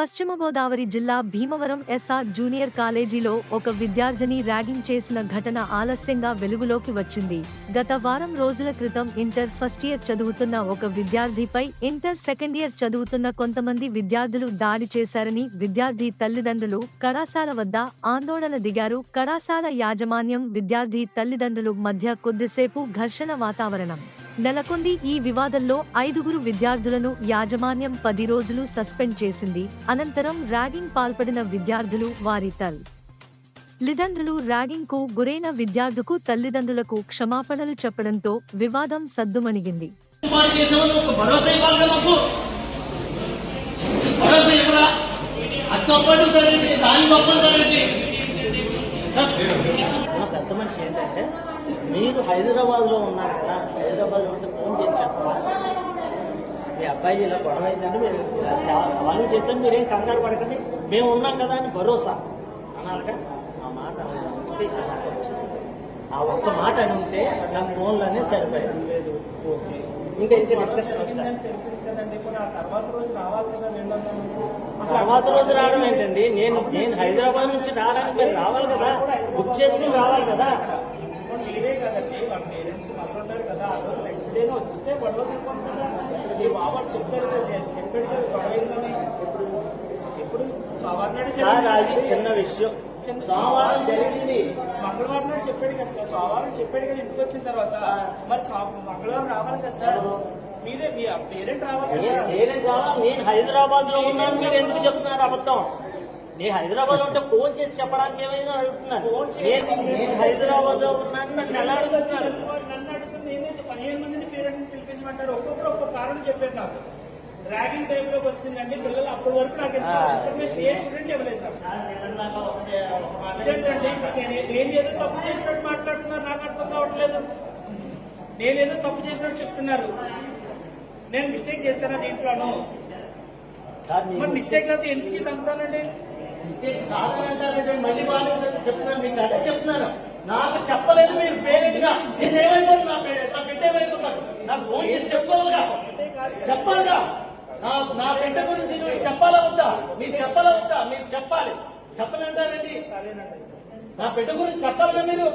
పశ్చిమ గోదావరి జిల్లా Bhimavaram SR junior కాలేజీలో ఒక విద్యార్థిని ర్యాగింగ్ చేసిన ఘటన ఆలస్యంగా వెలుగులోకి వచ్చింది. గత వారం రోజుల క్రితం ఇంటర్ ఫస్ట్ ఇయర్ చదువుతున్న ఒక విద్యార్థిపై ఇంటర్ సెకండ్ ఇయర్ చదువుతున్న కొంతమంది విద్యార్థులు దాడి చేశారని విద్యార్థి తల్లిదండ్రులు కళాశాల వద్ద ఆందోళన దిగారు. కళాశాల యాజమాన్యం విద్యార్థి తల్లిదండ్రులు మధ్య కొద్దిసేపు ఘర్షణ వాతావరణం. నెలకొంది ఈ వివాదంలో ఐదుగురు విద్యార్థులను యాజమాన్యం పది రోజులు సస్పెండ్ చేసింది. అనంతరం ర్యాగింగ్ పాల్పడిన విద్యార్థులు వారి తల్. లిదండ్రులు ర్యాగింగ్కు గురైన విద్యార్థుకు తల్లిదండ్రులకు క్షమాపణలు చెప్పడంతో వివాదం సద్దుమణిగింది. భరోసా పెద్ద మనిషి ఏంటంటే మీరు హైదరాబాద్లో ఉన్నారు కదా హైదరాబాద్లో ఉంటే ఫోన్ చేసి చెప్పాలి? మీ అబ్బాయి ఇలా గొడవ అయిందంటే మీరు సాల్వ్ చేస్తాను మీరేం కంగారు పడకండి మేము ఉన్నాం కదా అని భరోసా అన్నారట ఆ మాట ఆ ఒక్క మాట అని ఉంటే నా ఫోన్లోనే సరిపోయాయి. ఓకే. ఇంకా ఇంకా డిస్కషన్ తర్వాత రోజు రావడం ఏంటండి? నేను నేను హైదరాబాద్ నుంచి రావడానికి మీరు రావాలి కదా? బుక్ చేసుకుని రావాలి కదా? మీరే కదండి వాళ్ళ పేరెంట్స్ ఉన్నారు కదా ఆ రోజు నెక్స్ట్ వస్తే గొడవ మీ బాబా చెప్పాడు కదా చె- చెప్పాడు గొడవ ఎప్పుడు? సోమవారం సార్ అది. చిన్న విషయం. చిన్న- సోమవారం జరిగింది. మంగళవారం నాడు చెప్పాడు కదా సార్. సోమవారం చెప్పాడు కదా ఇంటికి వచ్చిన తర్వాత. మరి మంగళవారం రావాలి కదా సార్? మీరే మీ పేరెంట్ రావాలి నేను కదా? నేనే హైదరాబాద్లో ఉన్నాను. మీరు ఎందుకు చెప్తున్నారు అబద్ధం? నేను హైదరాబాద్లో ఉంటే ఫోన్ చేసి చెప్పడానికి ఏమైనా అడుగుతున్నాను నేను హైదరాబాద్లో ఉన్నాను నన్ను ఎలా అడుగుతున్నారు? నన్ను అడుగుతుంది నేనే పదిహేను మందిని పేరెంట్ని పిలిపించమంటారు. ఒక్కొక్కరు ఒక్కొక్క కారణం చెప్పారు నాకు. ర్యాగింగ్ టైప్లోకి వచ్చిందండి. పిల్లలు అప్పటి వరకు నాకు. ఇన్ఫర్మేషన్ ఏ స్టూడెంట్ ఇవ్వలేదు అదేంటండి నేను ఏదో తప్పు చేసినట్టు మాట్లాడుతున్నారు. నాకు అర్థం కావట్లేదు. నేనేదో తప్పు చేసినట్టు చెప్తున్నారు. నేను మిస్టేక్ చేశానా దీంట్లోను? మీరు మిస్టేక్ అయితే ఎందుకు చంపుతానండి మిస్టేక్ కాదనంటారంటే మళ్ళీ బాగాలేదని చెప్తున్నాను మీకు అదే చెప్తున్నాను నాకు చెప్పలేదు మీరు పేరెంట్గా నేను ఏమైపోతుంది నా పే- నా బిడ్డ ఏమైపోతాడు నాకు ఫోన్ చేసి చెప్పాలిగా చెప్పాలిగా నా నా బిడ్డ గురించి నువ్వు చెప్పాలా వద్దా? మీరు చెప్పాలా వద్దా? మీరు చెప్పాలి. చెప్పనంటారండి నా బిడ్డ గురించి చెప్పాలిగా మీరు?